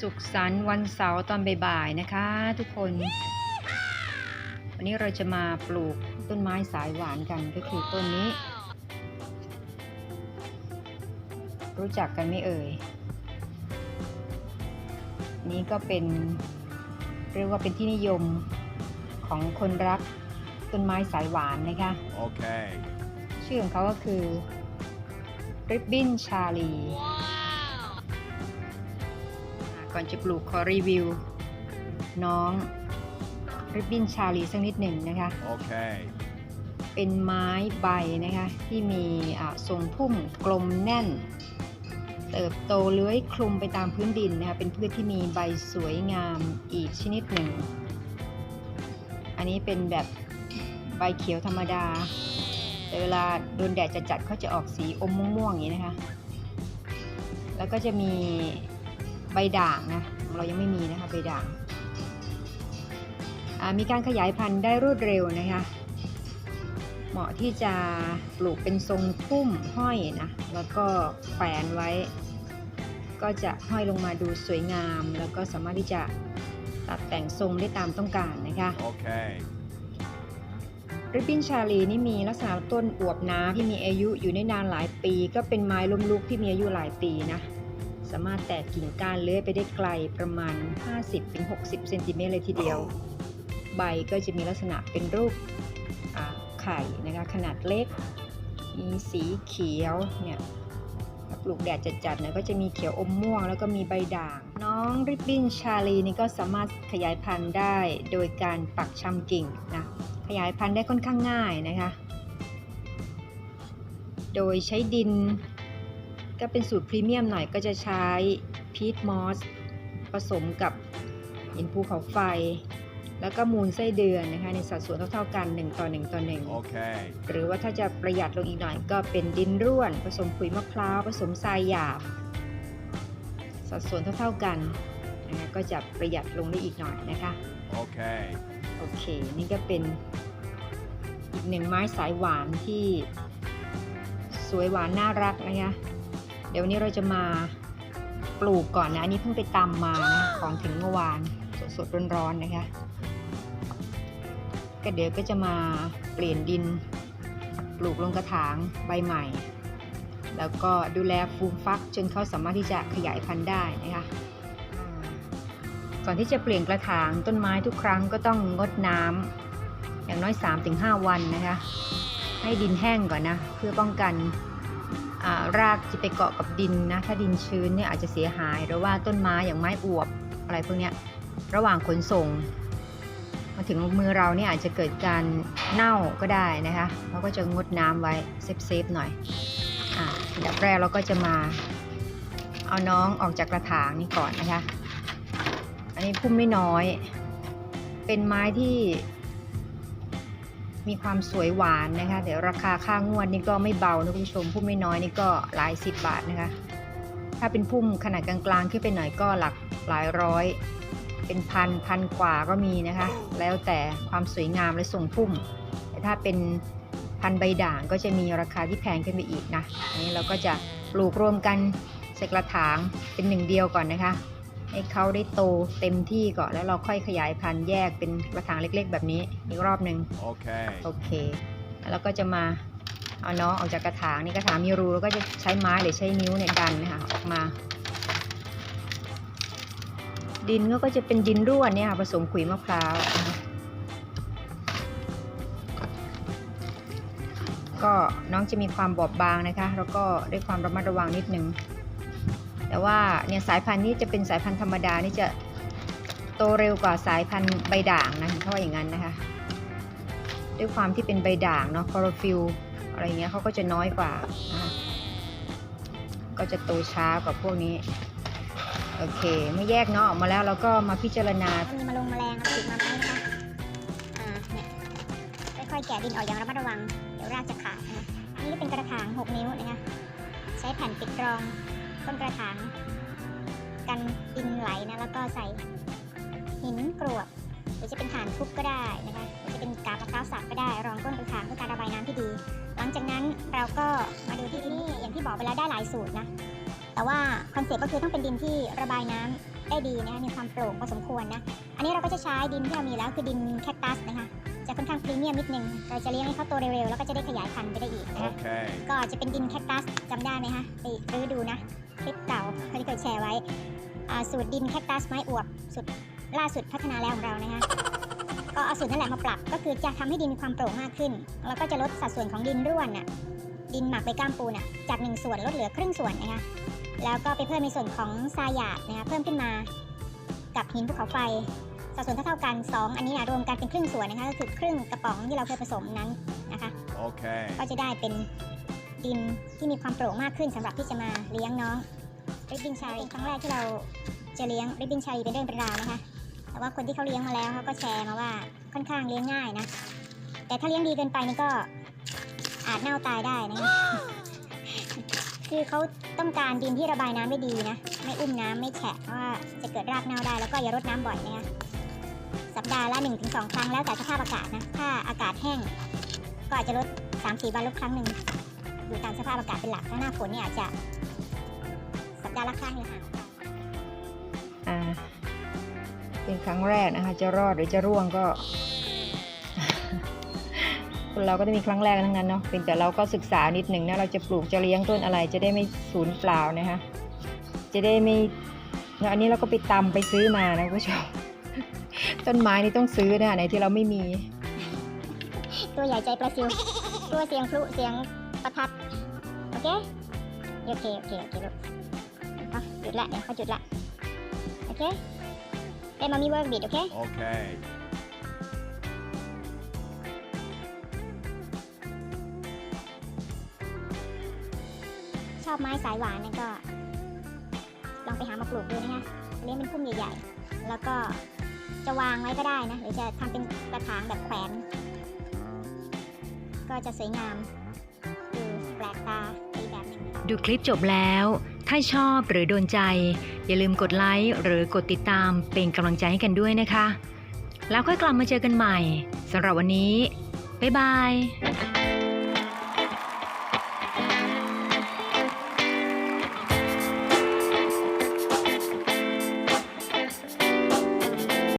สุขสันต์วันเสาร์ตอนบ่ายๆนะคะทุกคน วันนี้เราจะมาปลูกต้นไม้สายหวานกันก็คือต้นนี้ รู้จักกันไหม่เอ่ย นี่ก็เป็นเรียกว่าเป็นที่นิยมของคนรักต้นไม้สายหวานนะคะ Okay. ชื่อของเขาก็คือริบบินชาลี ก่อนจะปลูกขอรีวิว น้องริบบินชาลีสักนิดหนึ่งนะคะ Okay. เป็นไม้ใบนะคะ ที่มีอ่าทรงพุ่มกลมแน่น เติบโตเลื้อยคลุมไปตามพื้นดินนะคะ เป็นพืชที่มีใบสวยงามอีกชนิดหนึ่ง อันนี้เป็นแบบใบเขียวธรรมดา แต่เวลาโดนแดดจัดๆเขาจะออกสีอมม่วงๆอย่างนี้นะคะ แล้วก็จะมี ใบด่างนะของเรายังไม่มีนะคะใบด่างอ่ามีการขยายพันธุ์ได้รวดเร็วนะคะเหมาะที่จะปลูกเป็นทรงพุ่มห้อยนะ แล้วก็แขวนไว้ ก็จะห้อยลงมาดูสวยงาม แล้วก็สามารถที่จะตัดแต่งทรงได้ตามต้องการนะคะ Okay. ริบบิ้นชาลีนี่มีลักษณะต้นอวบหนาที่มีอายุอยู่ได้นานหลายปี ก็เป็นไม้ล้มลุกที่มีอายุหลายปีนะ สามารถแตกกิ่งก้านเลื้อยไปได้ไกลประมาณ 50-60เซนติเมตรเลยทีเดียว ใบก็จะมีลักษณะเป็นรูปอ่าไข่นะคะขนาดเล็ก มีสีเขียวเนี่ยถ้าปลูกแดดจัดๆเนี่ยก็จะมีเขียวอมม่วง แล้วก็มีใบด่าง น้องริบบิ้นชาลีนี่ก็สามารถขยายพันธุ์ได้โดยการปักชำกิ่งนะขยายพันธุ์ได้ค่อนข้างง่ายนะคะ โดยใช้ดิน ก็เป็นสูตรพรีเมียมหน่อยก็จะใช้พีทมอสผสมกับหินภูเขาไฟ แล้วก็มูลไส้เดือนนะคะในสัดส่วนเท่าๆกัน 1 ต่อ 1 ต่อ1 Okay. หรือว่าถ้าจะประหยัดลงอีกหน่อยก็เป็นดินร่วน ผสมขุยมะพร้าวผสมทรายหยาบ สัดส่วนเท่าๆกันนะคะก็จะประหยัดลงได้อีกหน่อยนะคะ Okay. โอเค นี่ก็เป็นอีกหนึ่งไม้สายหวานที่สวยหวานน่ารักนะคะ เดี๋ยววันนี้เราจะมาปลูกก่อนนะ อันนี้เพิ่งไปตำมานะของถึงเมื่อวานสดๆร้อนๆนะคะก็เดี๋ยวก็จะมาเปลี่ยนดิน ปลูกลงกระถางใบใหม่ แล้วก็ดูแลฟูมฟักจนเขาสามารถที่จะขยายพันธุ์ได้นะคะก่อนที่จะเปลี่ยนกระถางต้นไม้ทุกครั้งก็ต้องงดน้ำอย่างน้อย 3-5 วันนะคะ ให้ดินแห้งก่อนนะ เพื่อป้องกัน รากจะไปเกาะกับดินนะ ถ้าดินชื้นเนี่ยอาจจะเสียหาย หรือว่าต้นไม้อย่างไม้อวบอะไรพวกนี้ระหว่างขนส่ง มาถึงมือเราเนี่ยอาจจะเกิดการเน่าก็ได้นะคะเราก็จะงดน้ำไว้เซฟๆหน่อยอ่าดับแรกเราก็จะมาเอาน้องออกจากกระถางนี่ก่อนนะคะ อันนี้พุ่มไม่น้อย เป็นไม้ที่ มีความสวยหวานนะคะเดี๋ยวราคาค่างวดนี่ก็ไม่เบานะคุณผู้ชมพุ่มไม่น้อยนี่ก็หลายสิบบาทนะคะ ถ้าเป็นพุ่มขนาดกลางๆขึ้นไปหน่อยก็หลักหลายร้อย เป็นพันพันกว่าก็มีนะคะ แล้วแต่ความสวยงามและทรงพุ่ม แต่ถ้าเป็นพันใบด่างก็จะมีราคาที่แพงขึ้นไปอีกนะอันนี้เราก็จะปลูกรวมกันใส่กระถางเป็นหนึ่งเดียวก่อนนะคะ ให้เขาได้โตเต็มที่ก่อนแล้วเราค่อยขยายพันธุ์แยกเป็นกระถางเล็กๆ แบบนี้อีกรอบหนึ่ง Okay. โอเค แล้วก็จะมาเอาน้องออกจากกระถางนี่กระถางมีรูแล้วก็จะใช้ไม้หรือใช้นิ้วเนี่ยดันนะคะออกมา ดินก็จะเป็นดินร่วนเนี่ยค่ะผสมขุยมะพร้าวนะคะก็น้องจะมีความบอบบางนะคะ แล้วก็ด้วยความระมัดระวังนิดนึง แต่ว่าเนี่ยสายพันธุ์นี้จะเป็นสายพันธุ์ธรรมดานี่จะโตเร็วกว่าสายพันธุ์ใบด่างนะเขาว่าอย่างนั้นนะคะ ด้วยความที่เป็นใบด่างเนาะคลอโรฟิลอะไรเงี้ยเขาก็จะน้อยกว่าก็จะโตช้ากว่าพวกนี้โอเคเมื่อแยกเนาะออกมาแล้วเราก็มาพิจารณามีมาลงแมลงเอาติดมาไหมนะคะอ่าเนี่ยค่อยๆแกะดินออกอย่างระมัดระวัง เดี๋ยวรากจะขาดนะอันนี่เป็นกระถาง 6 นิ้วนะคะใช้แผ่นปิดรอง ต้นกระถางกันดินไหลนะแล้วก็ใส่หินกรวดหรือจะเป็นฐานทุบก็ได้นะคะหรือจะเป็นกาบมะพร้าวสับก็ได้ รองก้นกระถางเพื่อการระบายน้ำที่ดี หลังจากนั้นเราก็มาดูที่ที่นี่อย่างที่บอกไปแล้วได้หลายสูตรนะแต่ว่าคอนเซ็ปต์ก็คือต้องเป็นดินที่ระบายน้ำได้ดีนะคะมีความโปร่งพอสมควรนะอันนี้เราก็จะใช้ดินที่เรามีแล้วคือดินแคคตัสนะคะจะค่อนข้างพรีเมียมนิดนึงเราจะเลี้ยงให้เขาโตเร็วๆ แล้วก็จะได้ขยายพันธุ์ไปได้อีกนะคะ Okay. ก็จะเป็นดินแคคตัสจำได้ไหมคะไปรื้อดูนะ คลิปเก่าเขาที่เคยแชร์ไว้อ่าสูตรดินแคคตัสไม้อวบสุดล่าสุดพัฒนาแล้วของเรานะคะก็เอาสูตรนั่นแหละมาปรับ ก็คือจะทำให้ดินมีความโปร่งมากขึ้น แล้วก็จะลดสัดส่วนของดินร่วนน่ะดินหมักใบกล้ามปูน่ะจากหนึ่งส่วนลดเหลือครึ่งส่วนนะคะแล้วก็ไปเพิ่มในส่วนของทรายหยาบนะคะเพิ่มขึ้นมา กับหินภูเขาไฟสัดส่วนเท่าๆกัน 2 อันนี้นะรวมกันเป็นครึ่งส่วนนะคะก็คือครึ่งกระป๋องที่เราเคยผสมนั้นนะคะ Okay. ก็จะได้เป็น ดินที่มีความโปร่งมากขึ้นสำหรับที่จะมาเลี้ยงน้องริบบินชารีครั้งแรกที่เราจะเลี้ยงริบบินชารีเป็นเรื่องเป็นราวนะคะ แต่ว่าคนที่เขาเลี้ยงมาแล้วเขาก็แชร์มาว่าค่อนข้างเลี้ยงง่ายนะ แต่ถ้าเลี้ยงดีเกินไปนี่ก็อาจเน่าตายได้นะคะคือเขาต้องการดินที่ระบายน้ำได้ดีนะ ไม่อุ้มน้ำไม่แฉะเพราะว่าจะเกิดรากเน่าได้แล้วก็อย่ารดน้ำบ่อยนะคะสัปดาห์ละ 1-2 ครั้งแล้วแต่สภาพอากาศนะ ถ้าอากาศแห้งก็อาจจะลดสามสี่วันลดครั้งหนึ่ง อยู่ตามสภาพอากาศเป็นหลักถ้าหน้าฝนเนี่ยจะสัปดาห์ละครั้งหรือห่างอ่าเป็นครั้งแรกนะคะ จะรอดหรือจะร่วงก็คนเราก็จะมีครั้งแรกทั้งนั้นเนาะเป็นแต่เราก็ศึกษานิดหนึ่งนะเราจะปลูกจะเลี้ยงต้นอะไร จะได้ไม่สูญเปล่านะคะจะได้ไม่แล้วอันนี้เราก็ไปตำไปซื้อมานะคุณผู้ชมต้นไม้นี่ต้องซื้อนะไหนที่เราไม่มี ตัวใหญ่ใจปลาซิวตัวเสียงพลุเสียง ประทัดโอเคโอเคโอเคโอเคลูกเอาจุดละเดี๋ยวเขาจุดละโอเคเอ้มามีเวิร์กบิดโอเค Okay. ชอบไม้สายหวานนั่นก็ ลองไปหามาปลูกดูนะคะเลี้ยงเป็นพุ่มใหญ่ๆ แล้วก็จะวางไว้ก็ได้นะ หรือจะทำเป็นกระถางแบบแขวน ก็จะสวยงามดูแปลกตาแบบหนึงดูคลิปจบแล้ว ถ้าชอบหรือโดนใจ อย่าลืมกดไลค์หรือกดติดตามเป็นกำลังใจให้กันด้วยนะคะ แล้วค่อยกลับมาเจอกันใหม่สำหรับวันนี้ บ๊ายบาย